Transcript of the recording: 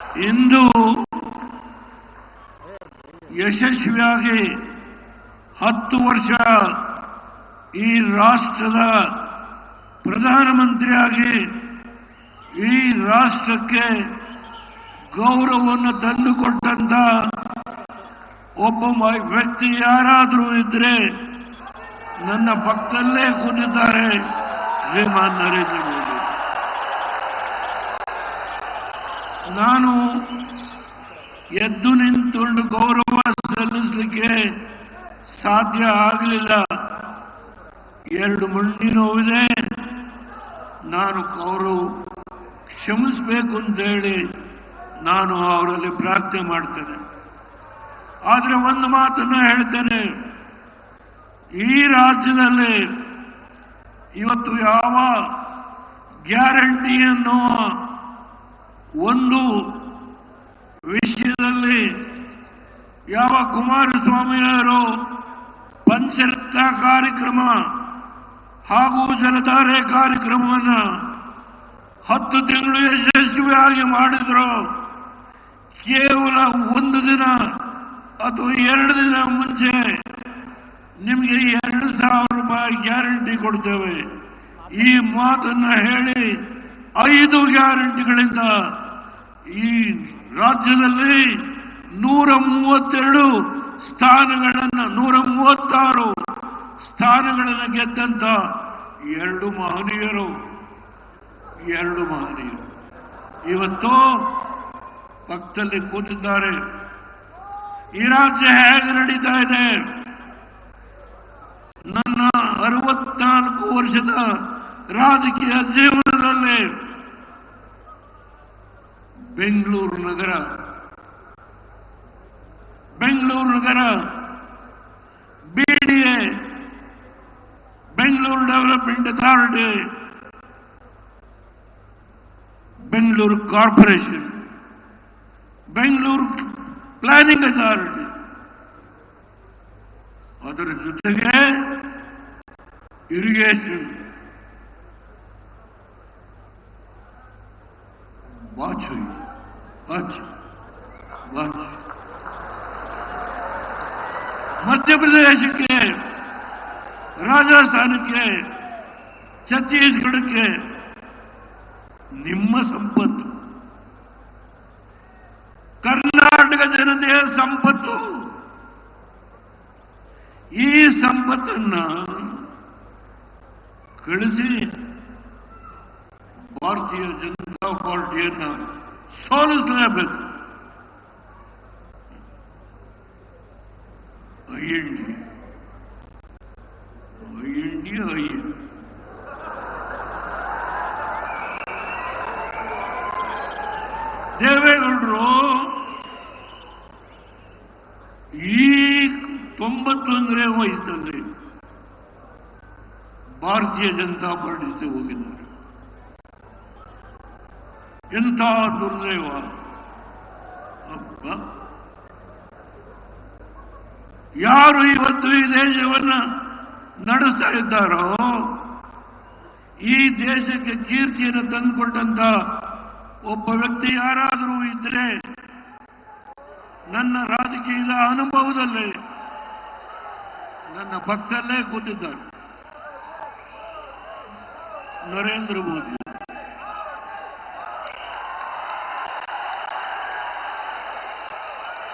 ಇಂದು ಯಶಸ್ವಿಯಾಗಿ ಹತ್ತು ವರ್ಷ ಈ ರಾಷ್ಟ್ರದ ಪ್ರಧಾನಮಂತ್ರಿಯಾಗಿ ಈ ರಾಷ್ಟ್ರಕ್ಕೆ ಗೌರವವನ್ನು ತಂದುಕೊಟ್ಟಂತ ಒಬ್ಬ ವ್ಯಕ್ತಿ ಯಾರಾದರೂ ಇದ್ರೆ ನನ್ನ ಪಕ್ಕದಲ್ಲೇ ಕೂತಿದ್ದಾರೆ ಶ್ರೀಮಾನ್ ನರೇಂದ್ರ ಮೋದಿ. ನಾನು ಎದ್ದು ನಿಂತುಕೊಂಡು ಗೌರವ ಸಲ್ಲಿಸಲಿಕ್ಕೆ ಸಾಧ್ಯ ಆಗಲಿಲ್ಲ. ಎರಡು ಮಂಡಿ ನೋವಿದೆ. ನಾನು ಅವರು ಕ್ಷಮಿಸಬೇಕು ಅಂತ ಹೇಳಿ ನಾನು ಅವರಲ್ಲಿ ಪ್ರಾರ್ಥನೆ ಮಾಡ್ತೇನೆ. ಆದರೆ ಒಂದು ಮಾತನ್ನು ಹೇಳ್ತೇನೆ. ಈ ರಾಜ್ಯದಲ್ಲಿ ಇವತ್ತು ಯಾವ ಗ್ಯಾರಂಟಿ ಅನ್ನುವ ಒಂದು ವಿಷಯದಲ್ಲಿ ಯಾವ ಕುಮಾರಸ್ವಾಮಿಯವರು ಪಂಚರತ್ನ ಕಾರ್ಯಕ್ರಮ ಹಾಗೂ ಜಲಧಾರೆ ಕಾರ್ಯಕ್ರಮವನ್ನು ಹತ್ತು ತಿಂಗಳು ಯಶಸ್ವಿಯಾಗಿ ಮಾಡಿದ್ರು, ಕೇವಲ ಒಂದು ದಿನ ಅಥವಾ ಎರಡು ದಿನ ಮುಂಚೆ ನಿಮಗೆ ಎರಡು ಸಾವಿರ ರೂಪಾಯಿ ಗ್ಯಾರಂಟಿ ಕೊಡ್ತೇವೆ. ಈ ಮಾತನ್ನ ಹೇಳಿ ಐದು ಗ್ಯಾರಂಟಿಗಳಿಂದ ಈ ರಾಜ್ಯದಲ್ಲಿ ನೂರ ಮೂವತ್ತೆರಡು ಸ್ಥಾನಗಳನ್ನು, ನೂರ ಮೂವತ್ತಾರು ಸ್ಥಾನಗಳನ್ನು ಗೆದ್ದಂತ ಎರಡು ಮಹನೀಯರು. ಎರಡು ಮಹನೀಯರು. ಇವತ್ತು ಪಕ್ಕದಲ್ಲಿ ಕೂತಿದ್ದಾರೆ. ಈ ರಾಜ್ಯ ಹೇಗೆ ನಡೀತಾ ಇದೆ? ನನ್ನ ಅರವತ್ನಾಲ್ಕು ವರ್ಷದ ರಾಜಕೀಯ ಜೀವನದಲ್ಲಿ ಬೆಂಗಳೂರು ನಗರ ಬೆಂಗಳೂರು ನಗರ BDA Bengaluru development authority Bengaluru corporation Bengaluru planning authority ಅದರ ಜೊತೆಗೆ ಇರಿಗೇಷನ್ ವಾಚ್ ವಾಚ್ ವಾಚ್ ಮಧ್ಯಪ್ರದೇಶಕ್ಕೆ ರಾಜಸ್ಥಾನಕ್ಕೆ ಛತ್ತೀಸ್ಗಢಕ್ಕೆ ನಿಮ್ಮ ಸಂಪತ್ತು ಕರ್ನಾಟಕ ಜನತೆಯ ಸಂಪತ್ತು ಈ ಸಂಪತ್ತನ್ನ ಕಳಿಸಿ ಭಾರತೀಯ ಜನತಾ ಪಾರ್ಟಿಯನ್ನ ಸೋಲಿಸಲೇಬೇಕು ಐಎಂಡಿ ಐಎಂಡಿ ಐಎಂಡಿ ದೇವೇಗೌಡರು ಈ ತೊಂಬತ್ತೊಂದನೇ ವಯಸ್ಸಿನಲ್ಲಿ ಭಾರತೀಯ ಜನತಾ ಪಾರ್ಟಿ ಜೊತೆ ಹೋಗಿದ್ದಾರೆ ಎಂಥ ದುರ್ದೈವ. ಯಾರು ಇವತ್ತು ಈ ದೇಶವನ್ನ ನಡೆಸ್ತಾ ಇದ್ದಾರೋ, ಈ ದೇಶಕ್ಕೆ ಕೀರ್ತಿಯನ್ನು ತಂದುಕೊಟ್ಟಂತ ಒಬ್ಬ ವ್ಯಕ್ತಿ ಯಾರಾದರೂ ಇದ್ರೆ ನನ್ನ ರಾಜಕೀಯದ ಅನುಭವದಲ್ಲಿ ನನ್ನ ಭಕ್ತಲ್ಲೇ ಕೂತಿದ್ದಾರೆ. ನರೇಂದ್ರ ಮೋದಿ.